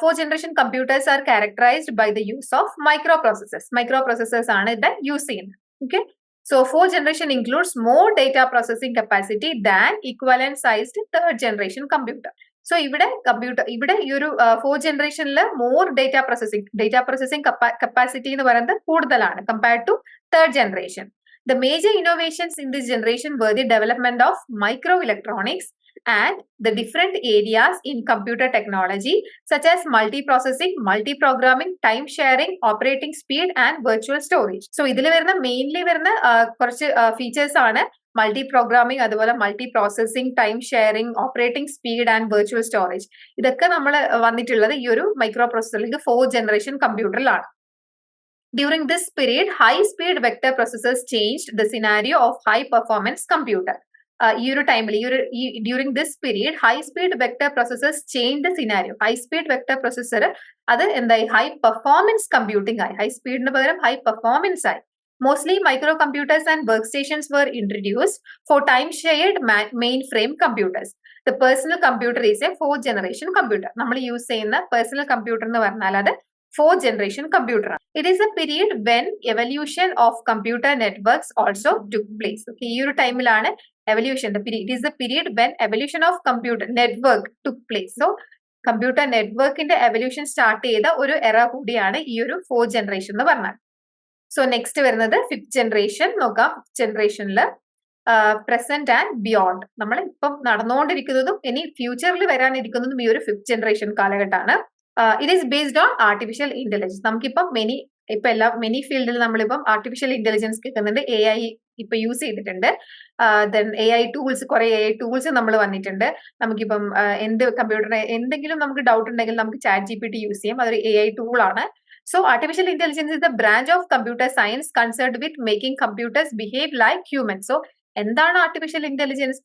Four generation computers are characterised by the use of microprocessors microprocessors ആണ് ഇത് യൂസ് ചെയ്യുന്നത്. Okay So fourth generation includes more data processing capacity than equivalent sized third generation computer. So ഇവിടെ computer ഇവിടെ ഈ ഒരു ഫോർ ജനറേഷനിൽ more data processing data processing capacity എന്ന് പറയുന്നത് കൂടുതലാണ് compared to third generation the major innovations in this generation were the development of microelectronics and the different areas in computer technology such as multiprocessing, multi-programming, time sharing, operating speed and virtual storage. So ഇതിൽ വരുന്ന mainly വരുന്ന കുറച്ച് features ആണ് multiprogramming അതുപോലെ multiprocessing time sharing operating speed and virtual storage ഇതൊക്കെ നമ്മൾ വന്നിട്ടുള്ളത് ഈ ഒരു മൈക്രോ പ്രോസസറിലേക്ക് ഫോർ ജനറേഷൻ കമ്പ്യൂട്ടറിലാണ് During this period, high-speed vector processors changed the scenario of high-performance computer. ഈ ഒരു ടൈമിൽ ഈ ഒരു ഈ during this period high speed vector processors change the scenario high speed vector processor അത് എന്തായി? ഹൈ പെർഫോമൻസ് കമ്പ്യൂട്ടിംഗ് ആയി. ഹൈ സ്പീഡിന് പകരം ഹൈ പെർഫോമൻസ് ആയി. Mostly microcomputers and workstations were introduce for time shared mainframe computers the personal computer is a four generation computer നമ്മൾ use ചെയ്യുന്ന personal computer എന്ന് പറഞ്ഞാൽ അത് ജനറേഷൻ കമ്പ്യൂട്ടർ ആണ് it is a period when evolution of computer networks also took place okay ഈ ഒരു ടൈമിലാണ് evolution it is a period when evolution of computer network took place so computer നെറ്റ്വർക്കിന്റെ evolution start ചെയ്ത ഒരു എറ കൂടിയാണ് ഈ ഒരു ഫോർ ജനറേഷൻ എന്ന് പറഞ്ഞാൽ. സോ നെക്സ്റ്റ് വരുന്നത് ഫിഫ്ത് ജനറേഷൻ നോക്കാം. ഫിഫ്ത് ജനറേഷനിൽ പ്രസന്റ് ആൻഡ് ബിയോണ്ട് നമ്മൾ ഇപ്പം നടന്നുകൊണ്ടിരിക്കുന്നതും ഇനി ഫ്യൂച്ചറിൽ വരാനിരിക്കുന്നതും ഈ ഒരു ഫിഫ്ത് ജനറേഷൻ കാലഘട്ടമാണ്. It is based on artificial intelligence നമുക്കിപ്പം മെനി ഇപ്പൊ എല്ലാ മെനി ഫീൽഡിൽ നമ്മളിപ്പം ആർട്ടിഫിഷ്യൽ ഇന്റലിജൻസ് കിട്ടുന്നുണ്ട്. എ ഐ ഇപ്പൊ യൂസ് ചെയ്തിട്ടുണ്ട്. ദെൻ എ ഐ ടൂൾസ് കുറെ എ ഐ ടൂൾസ് നമ്മൾ വന്നിട്ടുണ്ട്. നമുക്കിപ്പം എന്ത് കമ്പ്യൂട്ടറിന് എന്തെങ്കിലും നമുക്ക് ഡൗട്ട് ഉണ്ടെങ്കിൽ നമുക്ക് chat G P T use ചെയ്യാം. അതൊരു എ ഐ ടൂൾ ആണ്. So artificial intelligence is the branch of computer science concerned with making computers behave like human so എന്താണ് ആർട്ടിഫിഷ്യൽ ഇന്റലിജൻസ്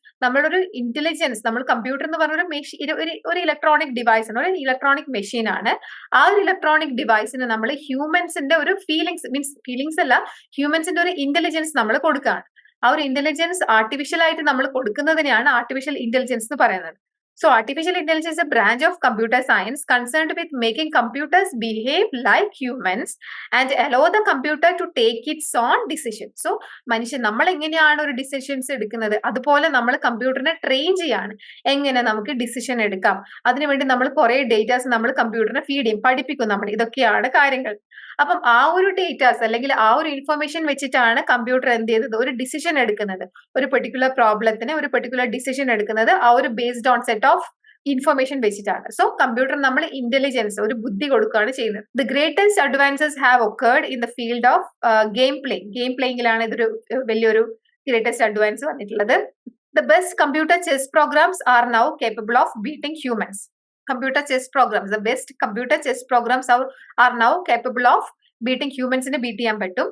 ഒരു ഇന്റലിജൻസ് നമ്മൾ കമ്പ്യൂട്ടർ എന്ന് പറഞ്ഞ ഒരു മെഷീൻ ഒരു ഇലക്ട്രോണിക് ഡിവൈസ് ആണ്. ഒരു ഇലക്ട്രോണിക് മെഷീൻ ആണ്. ആ ഒരു ഇലക്ട്രോണിക് ഡിവൈസിന് നമ്മൾ ഹ്യൂമൻസിന്റെ ഒരു ഫീലിങ്സ് മീൻസ് ഫീലിങ്സ് അല്ല ഹ്യൂമൻസിന്റെ ഒരു ഇന്റലിജൻസ് നമ്മൾ കൊടുക്കുകയാണ് ആ ഒരു ഇന്റലിജൻസ് ആർട്ടിഫിഷ്യൽ ആയിട്ട് നമ്മൾ കൊടുക്കുന്നതിനെയാണ് ആർട്ടിഫിഷ്യൽ ഇന്റലിജൻസ് എന്ന് പറയുന്നത്. So artificial intelligence is a branch of computer science concerned with making computers behave like humans and allow the computer to take its own decision. So മനുഷ്യൻ നമ്മൾ എങ്ങനെയാണ് ഒരു ഡിസിഷൻസ് എടുക്കുന്നത്? അതുപോലെ നമ്മൾ കമ്പ്യൂട്ടറിനെ ട്രെയിൻ ചെയ്യാണ്. എങ്ങനെ നമുക്ക് ഡിസിഷൻ എടുക്കാം? അതിനുവേണ്ടി നമ്മൾ കുറെ ഡേറ്റാസ് നമ്മൾ കമ്പ്യൂട്ടറിനെ ഫീഡ് ചെയ്യും പഠിപ്പിക്കും നമ്മൾ. ഇതൊക്കെയാണ് കാര്യങ്ങൾ. അപ്പം ആ ഒരു ഡേറ്റാസ് അല്ലെങ്കിൽ ആ ഒരു ഇൻഫർമേഷൻ വെച്ചിട്ടാണ് കമ്പ്യൂട്ടർ എന്ത് ചെയ്തത് ഒരു ഡിസിഷൻ എടുക്കുന്നത്. ഒരു പെർട്ടിക്കുലർ പ്രോബ്ലത്തിന് ഒരു പെർട്ടിക്കുലർ ഡിസിഷൻ എടുക്കുന്നത്. ആ ഒരു based on set of information ബേസ്ഡാണ് so computer നമ്മൾ ഇന്റലിജൻസ് ഒരു ബുദ്ധി കൊടുക്കുകയാണ് ചെയ്യുന്നത്. The greatest advances have occurred in the field of game playing game പ്ലേയിങ്ങിലാണ് ഇതൊരു വലിയൊരു ഗ്രേറ്റസ്റ്റ് അഡ്വാൻസ് വന്നിട്ടുള്ളത്. The best computer chess programs are now capable of beating humans computer chess programs the best computer chess programs are now capable of beating ഹ്യൂമൻസിനെ beat ചെയ്യാൻ പറ്റും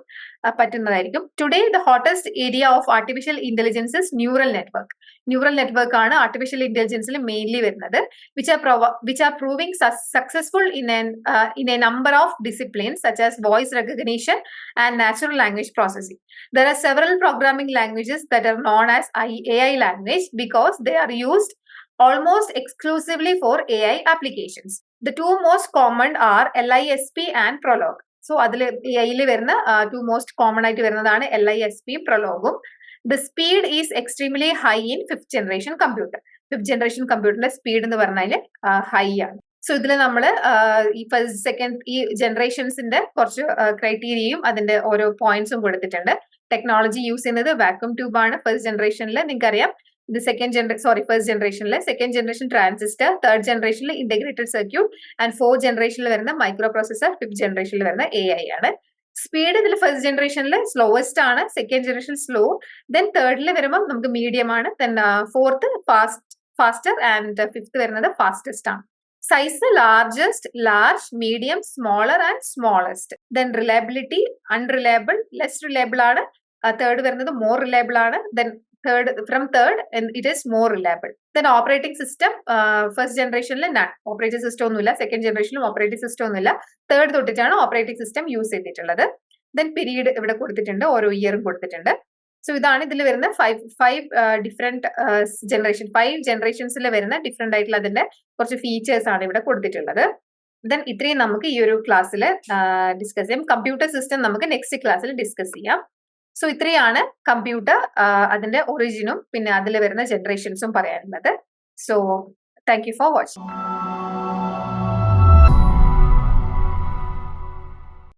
പറ്റുന്നതായിരിക്കും today the hottest area of artificial intelligences neural network neural network ആണ് artificial ഇന്റലിജൻസിൽ mainly വരുന്നത് which are which are proving successful in an in a number of disciplines such as voice recognition and natural language processing there are several programming languages that are known as I A I language because they are used almost exclusively for AI applications. The two most common are LISP and Prolog. So അതിൽ ഐയിൽ വരുന്ന two most common ആയിട്ട് വരുന്നതാണ് L I S P പ്രലോഗും the speed is extremely high in fifth generation computer fifth generation കമ്പ്യൂട്ടറിന്റെ speed എന്ന് പറഞ്ഞാൽ high ആണ്. So ഇതിൽ നമ്മൾ ഈ ഫസ്റ്റ് സെക്കൻഡ് ഈ ജനറേഷൻസിന്റെ കുറച്ച് ക്രൈറ്റീരിയയും അതിന്റെ ഓരോ പോയിന്റ്സും കൊടുത്തിട്ടുണ്ട്. ടെക്നോളജി യൂസ് ചെയ്യുന്നത് വാക്വം ട്യൂബാണ് ഫസ്റ്റ് ജനറേഷനിൽ നിങ്ങൾക്കറിയാം ഇത് സെക്കൻഡ് ജനറേഷൻ സോറി ഫസ്റ്റ് ജനറേഷനിൽ സെക്കൻഡ് ജനറേഷൻ ട്രാൻസിസ്റ്റർ തേർഡ് ജനറേഷനിൽ ഇന്റഗ്രേറ്റഡ് സർക്യൂട്ട് ആൻഡ് ഫോർത്ത് ജനറേഷനിൽ വരുന്ന മൈക്രോ പ്രോസസർ ഫിഫ്ത് ജനറേഷനിൽ വരുന്ന എ ഐ ആണ്. സ്പീഡ് ഇതിൽ ഫസ്റ്റ് ജനറേഷനിൽ സ്ലോവസ്റ്റ് ആണ് സെക്കൻഡ് ജനറേഷൻ സ്ലോ ദെൻ തേർഡിൽ വരുമ്പോൾ നമുക്ക് മീഡിയം ആണ്. Then fourth fast faster and fifth വരുന്നത് ഫാസ്റ്റസ്റ്റ് ആണ്. Size largest large medium smaller and smallest then reliability unreliable less reliable ആണ്. തേർഡ് വരുന്നത് മോർ റിലയബിൾ ആണ്. Then third from third it is more reliable then operating system first ജനറേഷനിൽ operating system ഒന്നുമില്ല. Second ജനറേഷനിലും operating system ഒന്നുമില്ല. Third തൊട്ടിട്ടാണ് operating system use ചെയ്തിട്ടുള്ളത്. Then period ഇവിടെ കൊടുത്തിട്ടുണ്ട്. ഓരോ ഇയറും കൊടുത്തിട്ടുണ്ട്. സോ ഇതാണ് ഇതിൽ വരുന്ന five five different generation five ജനറേഷൻസിൽ വരുന്ന ഡിഫറെന്റ് ആയിട്ടുള്ള അതിന്റെ കുറച്ച് ഫീച്ചേഴ്സ് ആണ് ഇവിടെ കൊടുത്തിട്ടുള്ളത്. ദെൻ ഇത്രയും നമുക്ക് ഈ ഒരു ക്ലാസ്സിൽ ഡിസ്കസ് ചെയ്യാം. കമ്പ്യൂട്ടർ സിസ്റ്റം നമുക്ക് നെക്സ്റ്റ് ക്ലാസ്സിൽ ഡിസ്കസ് ചെയ്യാം. സോ ഇത്രയാണ് കമ്പ്യൂട്ടർ അതിന്റെ ഒറിജിനും പിന്നെ അതിൽ വരുന്ന ജനറേഷൻസും പറയാനുള്ളത്. So thank you for watching